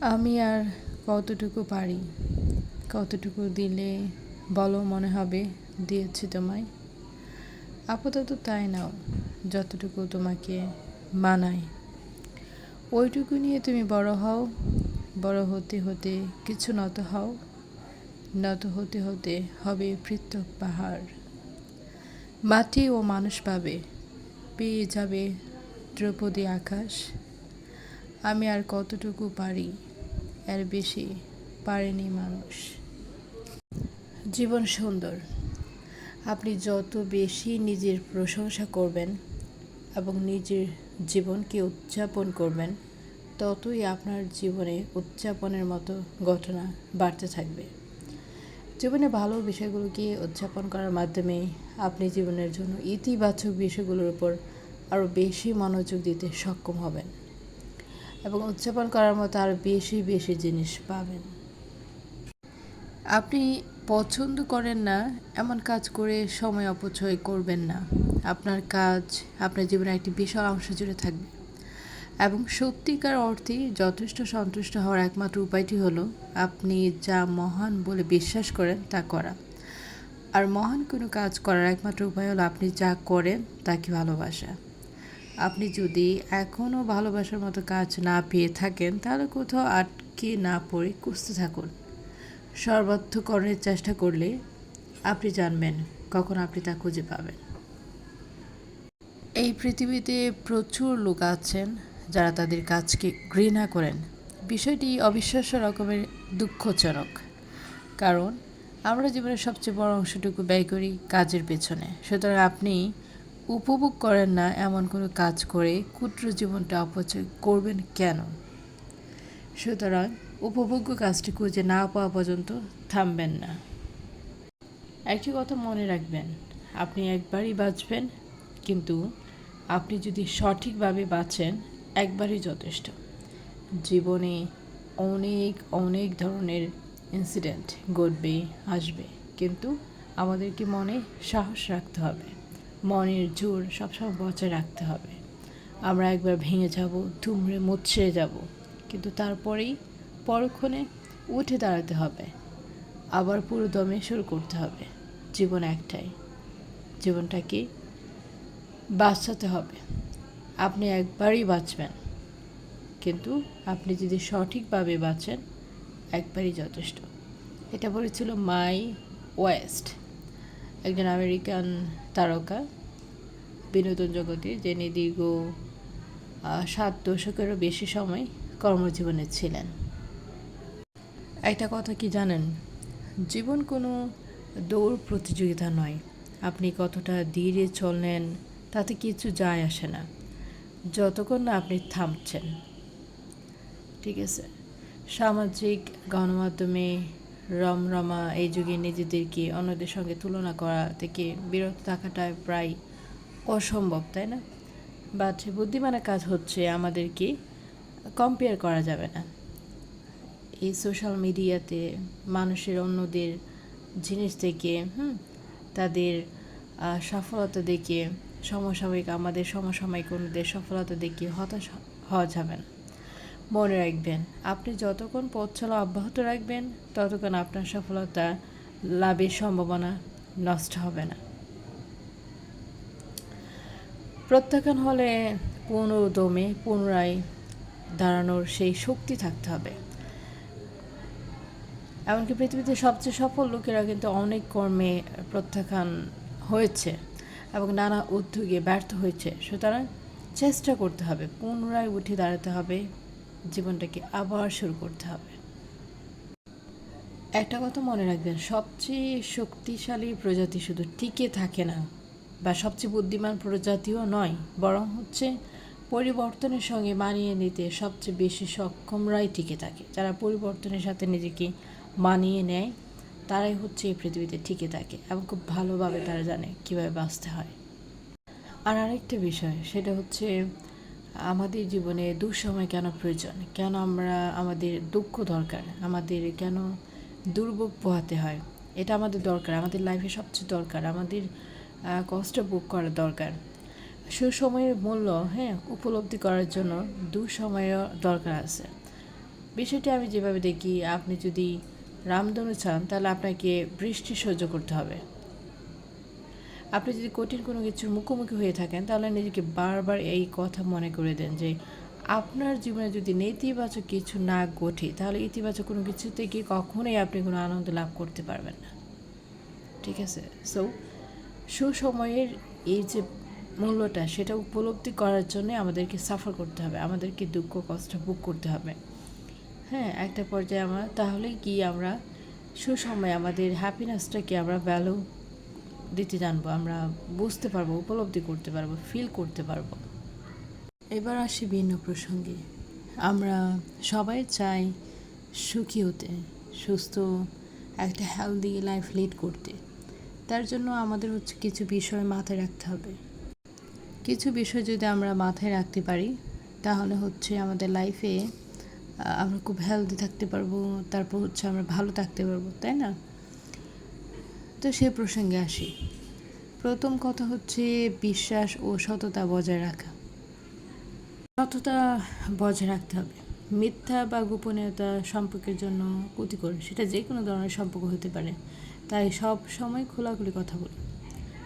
আমি আর কতটুকু পারি? কতটুকু দিলে বলো মনে হবে, দিয়েছি তোমায়। আপাতত তাই নাও, যতটুকু তোমাকে মানায়। ওইটুকু নিয়ে তুমি বড় হও, বড় হতে হতে কিছু নত হও, নত হতে হতে হবে পৃথক পাহাড়। মাটি ও মানুষ পাবে, পেয়ে যাবে দ্রৌপদী আকাশ। আমি আর কতটুকু পারি? এর বেশি পারেনি মানুষ। জীবন সুন্দর। আপনি যত বেশি নিজের প্রশংসা করবেন এবং নিজের জীবনকে উদযাপন করবেন, ততই আপনার জীবনে উদযাপনের মতো ঘটনা বাড়তে থাকবে। জীবনে ভালো বিষয়গুলোকে উদযাপন করার মাধ্যমে আপনি জীবনের জন্য ইতিবাচক বিষয়গুলোর উপর আরও বেশি মনোযোগ দিতে সক্ষম হবেন। এবং উদযাপন করার মতো আরও বেশি বেশি জিনিস পাবেন। আপনি পছন্দ করেন না, এমন কাজ করে সময় অপচয় করবেন না। আপনার কাজ, আপনার জীবনে একটি বিশাল অংশ জুড়ে থাকবে। এবং সত্যিকার অর্থে যথেষ্ট সন্তুষ্ট হওয়ার একমাত্র উপায়টি হলো, আপনি যা মহান বলে বিশ্বাস করেন তা করা। আর মহান কোনো কাজ করার একমাত্র উপায় হলো আপনি যা করেন তাকে ভালোবাসা। আপনি যদি এখনও ভালোবাসার মতো কাজ না পেয়ে থাকেন, তাহলে কোথাও আটকে না পড়ে কুস্তে থাকুন। সর্বার্থকরণের চেষ্টা করলে আপনি জানবেন কখন আপনি তা খুঁজে পাবেন। এই পৃথিবীতে প্রচুর লোক আছেন যারা তাদের কাজকে ঘৃণা করেন। বিষয়টি অবিশ্বাস্য রকমের দুঃখজনক। কারণ আমরা জীবনের সবচেয়ে বড় অংশটুকু ব্যয় করি কাজের পেছনে। সুতরাং আপনি উপভোগ করেন না এমন কোনো কাজ করে ক্ষুদ্র জীবনটা অপচয় করবেন কেন? সুতরাং উপভোগ্য কাজটি খুঁজে না পাওয়া পর্যন্ত থামবেন না। একটি কথা মনে রাখবেন, আপনি একবারই বাঁচবেন, কিন্তু আপনি যদি সঠিকভাবে বাঁচেন, একবারই যথেষ্ট। জীবনে অনেক অনেক ধরনের ইনসিডেন্ট ঘটবে, আসবে, কিন্তু আমাদেরকে মনে সাহস রাখতে হবে। মনের জোর সবসময় বজায় রাখতে হবে। আমরা একবার ভেঙে যাব দুমড়ে মুচড়ে যাব, কিন্তু তারপরেই পরক্ষণে উঠে দাঁড়াতে হবে। আবার পুরো দমে শুরু করতে হবে, জীবন একটাই। জীবনটাকে বাঁচাতে হবে। আপনি একবারই বাঁচবেন, কিন্তু আপনি যদি সঠিকভাবে বাঁচেন, একবারই যথেষ্ট। এটা বলেছিল মাই ওয়েস্ট, একজন আমেরিকান তারকা। বিনোদন জগতে যিনি দীর্ঘ সাত দশকেরও বেশি সময় কর্মজীবনে ছিলেন। একটা কথা কি জানেন? জীবন কোনো দৌড় প্রতিযোগিতা নয়। আপনি কতটা ধীরে চলেন তাতে কিছু যায় আসে না। যতক্ষণ না আপনি থামছেন। ঠিক আছে? সামাজিক গণমাধ্যমে রমরমা এই যুগে নিজেদেরকে অন্যদের সঙ্গে তুলনা করা থেকে বিরত থাকাটা প্রায় অসম্ভব, তাই না? বাট বুদ্ধিমানের কাজ হচ্ছে আমাদেরকে কম্পেয়ার করা যাবে না। এই সোশ্যাল মিডিয়াতে মানুষের অন্যদের জিনিস থেকে হুম, তাদের সফলতা দেখে, সমসাময়িক আমাদের সমসাময়িক অন্যদের সফলতা দেখে হতাশ হওয়া যাবে না। মনে রাখবেন, আপনি যতক্ষণ পথ চলা অব্যাহত রাখবেন, ততক্ষণ আপনার সফলতা লাভের সম্ভাবনা নষ্ট হবে না। প্রত্যাখ্যান হলে পুনর্দমে পুনরায় দাঁড়ানোর সেই শক্তি থাকতে হবে। এমনকি পৃথিবীতে সবচেয়ে সফল লোকেরা কিন্তু অনেক কর্মে প্রত্যাখ্যান হয়েছে এবং নানা উদ্যোগে ব্যর্থ হয়েছে। সুতরাং চেষ্টা করতে হবে, পুনরায় উঠে দাঁড়াতে হবে, জীবনটাকে আবার শুরু করতে হবে। একটা কথা মনে রাখবেন, সবচেয়ে শক্তিশালী প্রজাতি শুধু টিকে থাকে না বা সবচেয়ে বুদ্ধিমান প্রজাতিও নয়, বরং হচ্ছে পরিবর্তনের সঙ্গে মানিয়ে নিতে সবচেয়ে বেশি সক্ষমরাই টিকে থাকে। যারা পরিবর্তনের সাথে নিজেকে মানিয়ে নেয়, তারাই হচ্ছে এই পৃথিবীতে টিকে থাকে এবং খুব ভালোভাবে তারা জানে কীভাবে বাঁচতে হয়। আর আরেকটা বিষয়, সেটা হচ্ছে আমাদের জীবনে দুঃসময় কেন প্রয়োজন? কেন আমরা, আমাদের দুঃখ দরকার? আমাদের কেন দুর্ভোগ পোহাতে হয়? এটা আমাদের দরকার, আমাদের লাইফে সবচেয়ে দরকার। আমাদের কষ্ট ভোগ করা দরকার। সুসময়ের মূল্য হ্যাঁ উপলব্ধি করার জন্য দুঃসময়ের দরকার আছে। বিষয়টি আমি যেভাবে দেখি, আপনি যদি রামধনু চান, তাহলে আপনাকে বৃষ্টি সহ্য করতে হবে। আপনি যদি কঠিন কোনো কিছুর মুখোমুখি হয়ে থাকেন, তাহলে নিজেকে বারবার এই কথা মনে করে দেন যে, আপনার জীবনে যদি নেতিবাচক কিছু না ঘটে, তাহলে ইতিবাচক কোনো কিছু থেকে কখনোই আপনি কোনো আনন্দ লাভ করতে পারবেন না। ঠিক আছে? সো সুসময়ের এই যে মূল্যটা, সেটা উপলব্ধি করার জন্য আমাদেরকে সাফার করতে হবে, আমাদেরকে দুঃখ, কষ্ট ভোগ করতে হবে। হ্যাঁ একটা পর্যায়ে আমরা তাহলে কি আমরা সুসময়ে আমাদের হ্যাপিনেসটাকে আমরা ভ্যালু দিতে জানব, আমরা বুঝতে পারব, উপলব্ধি করতে পারব ফিল করতে পারব। এবার আসি ভিন্ন প্রসঙ্গে। আমরা সবাই চাই সুখী হতে, সুস্থ, একটা হেলদি লাইফ লিড করতে। তার জন্য আমাদের হচ্ছে কিছু বিষয় মাথায় রাখতে হবে। কিছু বিষয় যদি আমরা মাথায় রাখতে পারি, তাহলে হচ্ছে আমাদের লাইফে আমরা খুব হেলদি থাকতে পারব, তারপর হচ্ছে আমরা ভালো থাকতে পারব, তাই না? তো সে প্রসঙ্গে আসি। প্রথম কথা হচ্ছে বিশ্বাস ও সততা বজায় রাখা। সততা বজায় রাখতে হবে। মিথ্যা বা গোপনীয়তা সম্পর্কের জন্য ক্ষতিকর, সেটা যে কোনো ধরনের সম্পর্ক হতে পারে। তাই সব সময় খোলাখুলি কথা বলুন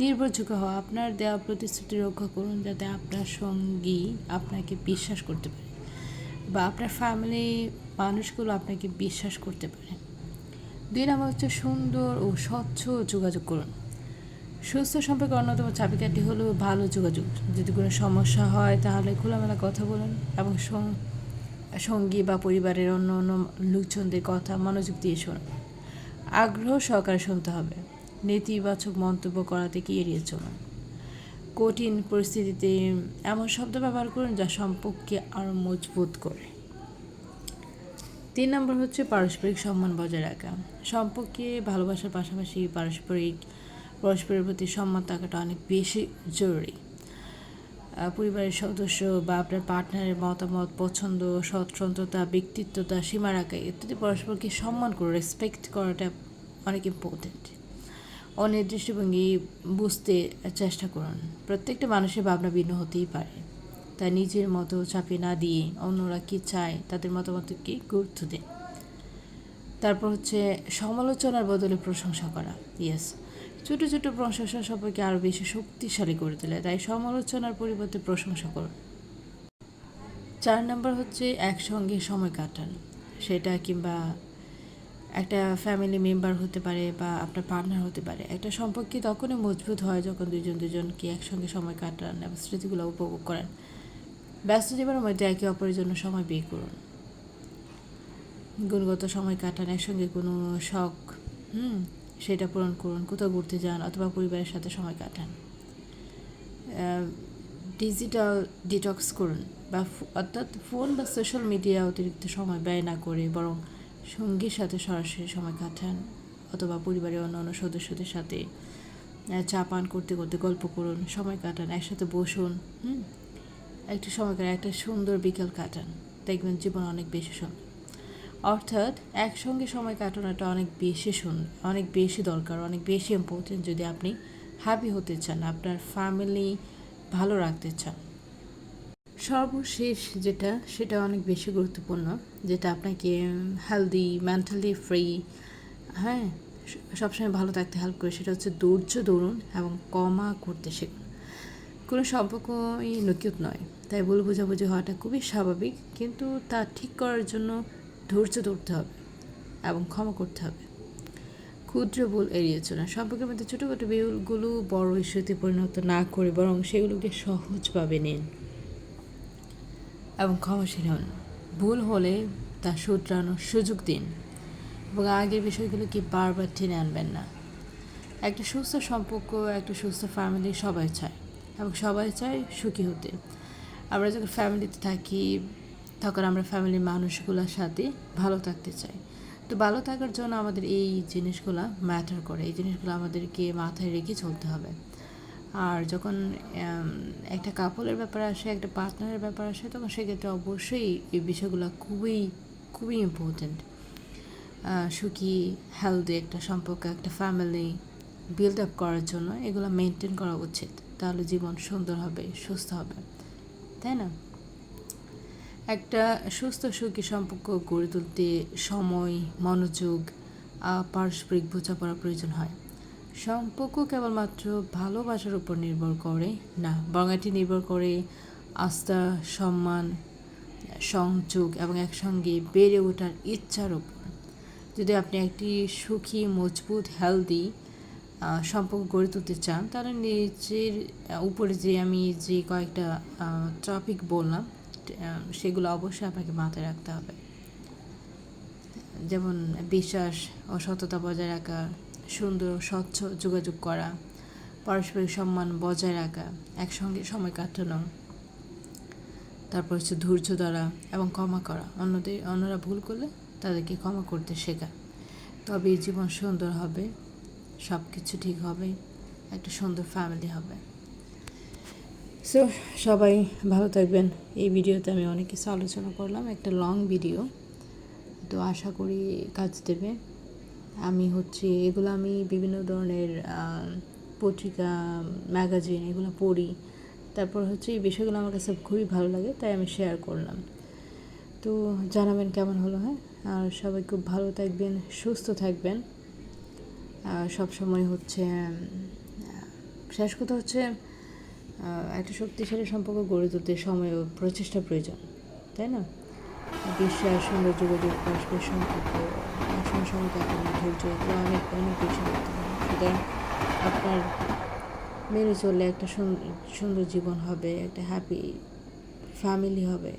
নির্ভরযোগ্য হওয়া, আপনার দেওয়া প্রতিশ্রুতি রক্ষা করুন যাতে আপনার সঙ্গী আপনাকে বিশ্বাস করতে পারে বা আপনার ফ্যামিলি মানুষগুলো আপনাকে বিশ্বাস করতে পারে। দুই নম্বর হচ্ছে সুন্দর ও স্বচ্ছ যোগাযোগ করুন। সুস্থ সম্পর্কে অন্যতম চাবিকাঠি হলো ভালো যোগাযোগ। যদি কোনো সমস্যা হয় তাহলে খোলামেলা কথা বলুন এবং সঙ্গী বা পরিবারের অন্য অন্য লোকজনদের কথা মনোযোগ দিয়ে শুনুন। আগ্রহ সহকারে শুনতে হবে। নেতিবাচক মন্তব্য করা থেকে এড়িয়ে চলুন? কঠিন পরিস্থিতিতে এমন শব্দ ব্যবহার করুন যা সম্পর্ককে আরও মজবুত করে। তিন নম্বর হচ্ছে পারস্পরিক সম্মান বজায় রাখা। সম্পর্কে ভালোবাসার পাশাপাশি পারস্পরিক, পরস্পরের প্রতি সম্মান থাকাটা অনেক বেশি জরুরি। পরিবারের সদস্য বা আপনার পার্টনারের মতামত, পছন্দ, স্বতন্ত্রতা, ব্যক্তিত্বতা সীমা রাখা ইত্যাদি পরস্পরকে সম্মান করে রেসপেক্ট করাটা অনেক ইম্পর্টেন্ট অনেক দৃষ্টিভঙ্গি বুঝতে চেষ্টা করুন। প্রত্যেকটা মানুষের ভাবনা ভিন্ন হতেই পারে। তাই নিজের মতো চাপে না দিয়ে অন্যরা কী চায় তাদের মতামতকে গুরুত্ব দিন। তারপর হচ্ছে সমালোচনার বদলে প্রশংসা করা। ইয়েস ছোটো ছোটো প্রশংসা সম্পর্কে আরও বেশি শক্তিশালী করে তোলে, তাই সমালোচনার পরিবর্তে প্রশংসা করুন চার নম্বর হচ্ছে একসঙ্গে সময় কাটান। সেটা কিংবা একটা ফ্যামিলি মেম্বার হতে পারে বা আপনার পার্টনার হতে পারে, একটা সম্পর্কে তখনই মজবুত হয় যখন দুজন দুজনকে একসঙ্গে সময় কাটান এবং স্মৃতিগুলো উপভোগ করেন। ব্যস্ত জীবনের মধ্যে একে অপরের জন্য সময় বের করুন। গুণগত সময় কাটান, একসঙ্গে কোনো শখ, হুম সেটা পূরণ করুন, কোথাও ঘুরতে যান অথবা পরিবারের সাথে সময় কাটান। ডিজিটাল ডিটক্স করুন বা অর্থাৎ ফোন বা সোশ্যাল মিডিয়া অতিরিক্ত সময় ব্যয় না করে বরং সঙ্গীর সাথে সরাসরি সময় কাটান অথবা পরিবারের অন্য অন্য সদস্যদের সাথে চা পান করতে করতে গল্প করুন, সময় কাটান, একসাথে বসুন, হুম? একটু সময় কাটান, একটা সুন্দর বিকেল কাটান। দেখবেন জীবন অনেক বেশি সুন্দর। অর্থাৎ একসঙ্গে সময় কাটানোটা অনেক বেশি সুন্দর অনেক বেশি দরকার, অনেক বেশি ইম্পর্টেন্ট যদি আপনি হ্যাপি হতে চান, আপনার ফ্যামিলি ভালো রাখতে চান। সর্বশেষ যেটা, সেটা অনেক বেশি গুরুত্বপূর্ণ, যেটা আপনাকে হেলদি মেন্টালি ফ্রি হ্যাঁ সবসময় ভালো থাকতে হেল্প করে, সেটা হচ্ছে ধৈর্য ধরুন এবং কমা করতে শেখুন। কোনো সম্পর্কই নকিয়ত নয়, তাই ভুল বোঝাবুঝি হওয়াটা খুবই স্বাভাবিক, কিন্তু তা ঠিক করার জন্য ধৈর্য ধরতে হবে এবং ক্ষমা করতে হবে। ক্ষুদ্র ভুল এড়িয়ে চলুন সম্পর্কের মধ্যে ছোটোখাটো ভুলগুলো বড় ইস্যুতে পরিণত না করে বরং সেগুলোকে সহজভাবে নিন এবং ক্ষমাশীল হন। ভুল হলে তা শুধরানোর সুযোগ দিন এবং আগের বিষয়গুলোকে বারবার টেনে আনবেন না। একটা সুস্থ সম্পর্ক, একটা সুস্থ ফ্যামিলি সবাই চায় এবং সবাই চায় সুখী হতে। আমরা যখন ফ্যামিলিতে থাকি তখন আমরা ফ্যামিলির মানুষগুলোর সাথে ভালো থাকতে চাই। তো ভালো থাকার জন্য আমাদের এই জিনিসগুলো ম্যাটার করে। এই জিনিসগুলো আমাদেরকে মাথায় রেখে চলতে হবে। আর যখন একটা কাপলের ব্যাপার আসে, একটা পার্টনারের ব্যাপার আসে, তখন সেক্ষেত্রে অবশ্যই এই বিষয়গুলো খুবই খুবই ইম্পর্টেন্ট সুখী হেলদি একটা সম্পর্ক, একটা ফ্যামিলি বিল্ড আপ করার জন্য এগুলো মেনটেন করা উচিত। তাহলে জীবন সুন্দর হবে, সুস্থ হবে। তাই না? একটা সুস্থ সুখী সম্পর্ক গড়ে তুলতে সময়, মনোযোগ পারস্পরিক বোঝাপড়া প্রয়োজন হয়। সম্পর্ক কেবলমাত্র ভালোবাসার উপর নির্ভর করে না, বরং এটি নির্ভর করে আস্থা, সম্মান, সংযোগ এবং একসঙ্গে বেড়ে ওঠার ইচ্ছার উপর। যদি আপনি একটি সুখী, মজবুত হেলদি সম্পর্ক গড়ে তুলতে চান, তাহলে নিজের উপরে যে আমি যে কয়েকটা টপিক বললাম সেগুলো অবশ্যই আপনাকে মাথায় রাখতে হবে। যেমন বিশ্বাস ও সততা বজায় রাখা, সুন্দর, স্বচ্ছ যোগাযোগ করা, পারস্পরিক সম্মান বজায় রাখা, একসঙ্গে সময় কাটানো, তারপর হচ্ছে ধৈর্য ধরা এবং ক্ষমা করা। অন্যদের, অন্যরা ভুল করলে তাদেরকে ক্ষমা করতে শেখা। তবে জীবন সুন্দর হবে সব কিছু ঠিক হবে, একটা সুন্দর ফ্যামিলি হবে। সো সবাই ভালো থাকবেন। এই ভিডিওতে আমি অনেক কিছু আলোচনা করলাম, একটা লং ভিডিও তো আশা করি কাজ দেবে। আমি হচ্ছে, এগুলো আমি বিভিন্ন ধরনের পত্রিকা ম্যাগাজিন এগুলো পড়ি। তারপর হচ্ছে, এই বিষয়গুলো আমার কাছে খুবই ভালো লাগে, তাই আমি শেয়ার করলাম। তো জানাবেন কেমন হলো হ্যাঁ? আর সবাই খুব ভালো থাকবেন, সুস্থ থাকবেন। সব সময় হচ্ছে শেষ কথা হচ্ছে একটা শক্তিশালী সম্পর্ক গড়ে তুলতে সময় ও প্রচেষ্টা প্রয়োজন, তাই না? বিশ্বাস সুন্দর যোগাযোগ পারস্পরিক সম্পর্ক সময় কাটানো ধৈর্য এগুলো অনেক অনেক বেশি সুতরাং আপনার মেনে চললে একটা সুন- সুন্দর জীবন হবে, একটা হ্যাপি ফ্যামিলি হবে।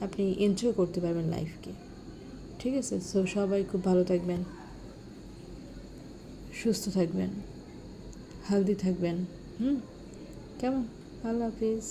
আপনি এনজয় করতে পারবেন লাইফকে ঠিক আছে? সো সবাই খুব ভালো থাকবেন, সুস্থ থাকবেন হেলদি থাকবেন, হুম? কেমন? আল্লাহ হাফিজ